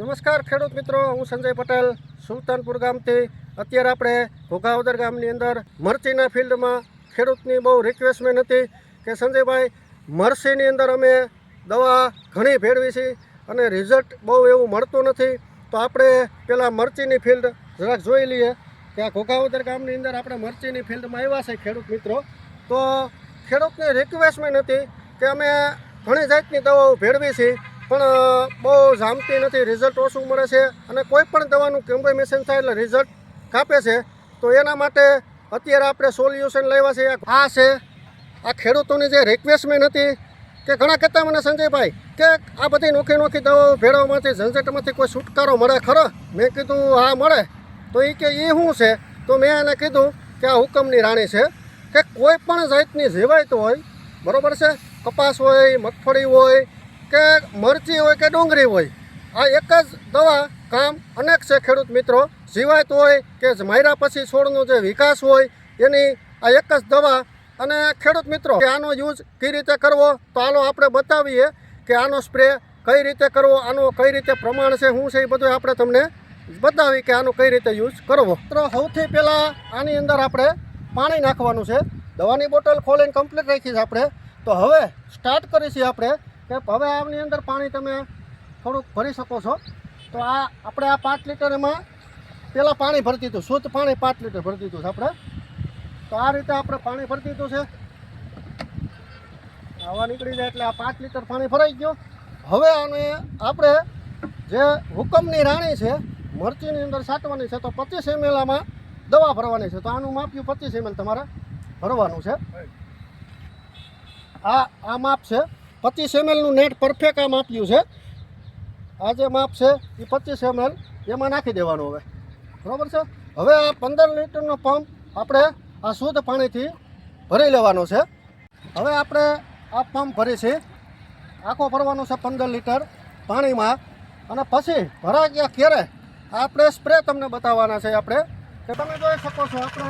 નમસ્કાર ખેડૂત મિત્રો, હું સંજય પટેલ, સુલતાનપુર ગામથી. અત્યારે આપણે ઘોઘાવદર ગામની અંદર મરચીના ફિલ્ડમાં ખેડૂતની બહુ રિક્વેસ્ટમેન્ટ હતી કે સંજયભાઈ, મરસીની અંદર અમે દવા ઘણી ભેળવી છે અને રિઝલ્ટ બહુ એવું મળતું નથી. તો આપણે પેલા મરચીની ફિલ્ડ જરાક જોઈ લઈએ કે આ ઘોઘાવદર ગામની અંદર આપણે મરચીની ફિલ્ડમાં આવ્યા છે ખેડૂત મિત્રો. તો ખેડૂતની રિક્વેસ્ટમેન્ટ હતી કે અમે ઘણી જાતની દવાઓ ભેળવી છે. પણ બહુ જામતી નથી. રિઝલ્ટ ઓછું મળે છે અને કોઈ પણ દવાનું કોમ્બિનેશન થાય એટલે રિઝલ્ટ કાપે છે. તો એના માટે અત્યારે આપણે સોલ્યુશન લેવા છે. આ છે, આ ખેડૂતોની જે રિક્વેસ્ટમેન્ટ હતી કે ઘણા કહેતા મને, સંજયભાઈ, કે આ બધી નોખી નોખી દવાઓ ભેળવવામાંથી, ઝંઝટમાંથી કોઈ છુટકારો મળે? ખરો? મેં કીધું, હા, મળે. તો એ કે એ શું છે? તો મેં એને કીધું કે આ હુકમની રાણી છે કે કોઈ પણ જાતની તો હોય, બરાબર છે? કપાસ હોય, મગફળી હોય કે મરચી હોય કે ડુંગળી હોય, આ એક જ દવા કામ અનેક છે ખેડૂત મિત્રો. જીવાયત હોય કે માયરા પછી છોડનો જે વિકાસ હોય, એની આ એક જ દવા. અને ખેડૂત મિત્રો, કે આનો યુઝ કઈ રીતે કરવો, તો આનો આપણે બતાવીએ કે આનો સ્પ્રે કઈ રીતે કરવો, આનો કઈ રીતે પ્રમાણ છે, શું છે, એ બધું આપણે તમને બતાવી કે આનો કઈ રીતે યુઝ કરવો. તો સૌથી પહેલાં આની અંદર આપણે પાણી નાખવાનું છે. દવાની બોટલ ખોલીને કમ્પ્લીટ રાખી છે આપણે. તો હવે સ્ટાર્ટ કરીશું આપણે કે હવે આની અંદર પાણી તમે થોડુંક ભરી શકો છો. તો આ આપણે આ પાંચ લીટર એમાં પહેલાં પાણી ભરતી હતું શુદ્ધ પાણી પાંચ લીટર ભરતી હતું આપણે. તો આ રીતે આપણે પાણી ભરતી હતું છે. હવા નીકળી જાય એટલે આ પાંચ લીટર પાણી ભરાઈ ગયું. હવે આને આપણે જે હુકમની રાણી છે મરચીની અંદર છાંટવાની છે તો પચીસ એમએલ આમાં દવા ભરવાની છે. તો આનું માપ્યું પચીસ એમએલ તમારે ભરવાનું છે. આ આ માપ છે. પચીસ એમએલનું નેટ પરફેક્ટ આ માપ્યું છે. આ જે માપ છે એ પચીસ એમએલ એમાં નાખી દેવાનું હવે. બરાબર છે? હવે આ પંદર લીટરનો પંપ આપણે આ શુદ્ધ પાણીથી ભરી લેવાનો છે. હવે આપણે આ પંપ ભરી છે આખો ભરવાનો છે પંદર લીટર પાણીમાં. અને પછી ભરાઈ ગયા ક્યારે? આપણે સ્પ્રે તમને બતાવવાના છે આપણે. કે તમે જોઈ શકો છો, આપણે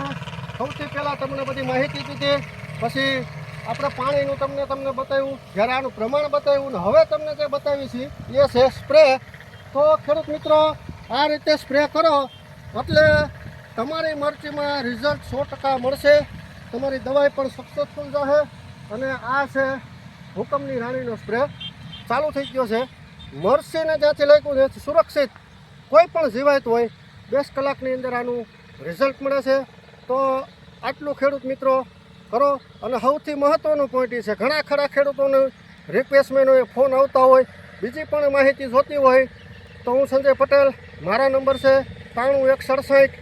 સૌથી પહેલાં તમને બધી માહિતી દીધી પછી આપણે પાણીનું તમને તમને બતાવ્યું જ્યારે આનું પ્રમાણ બતાવ્યું ને હવે તમને જે બતાવી છે, એ છે સ્પ્રે તો ખેડૂત મિત્રો, આ રીતે સ્પ્રે કરો, એટલે તમારી મરચીમાં રિઝલ્ટ સો ટકા મળશે, તમારી દવાઈ પણ સક્સેસફુલ જશે, અને આ છે હુકમની રાણીનો સ્પ્રે ચાલુ થઈ ગયો છે. મરસીને જ્યાંથી લાગ્યું છે સુરક્ષિત, કોઈ પણ જીવાયત હોય દસ કલાકની અંદર આનું રિઝલ્ટ મળે છે. તો આટલું ખેડૂત મિત્રો કરો અને સૌથી મહત્ત્વનું પોઈન્ટ એ છે, ઘણા ખરા ખેડૂતોને રિક્વેસ્ટમેન્ટ એ ફોન આવતા હોય, બીજી પણ માહિતી જોતી હોય, તો હું સંજય પટેલ, મારા નંબર છે ત્રાણું એક સડસઠ,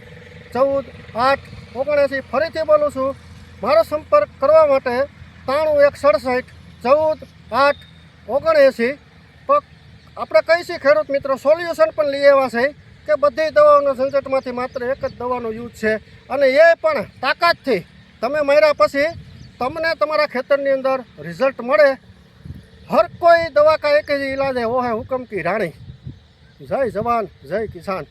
ચૌદ, આઠ, ઓગણએંસી, ફરીથી બોલું છું, મારો સંપર્ક કરવા માટે ત્રાણું એક સડસઠ, ચૌદ, આઠ, ઓગણએંસી આપણે કહીશું ખેડૂત મિત્રો સોલ્યુશન પણ લઈ આવ્યા છે કે બધી દવાઓના ઝંઝટમાંથી માત્ર એક જ દવાનો યુઝ છે, અને એ પણ તાકાતથી તમે મર્યા પછી તમને તમારા ખેતરની અંદર રિઝલ્ટ મળે. હર કોઈ દવા કા એક જ ઇલાજ હે હે હુકમ કી રાણી. જય જવાન, જય કિસાન.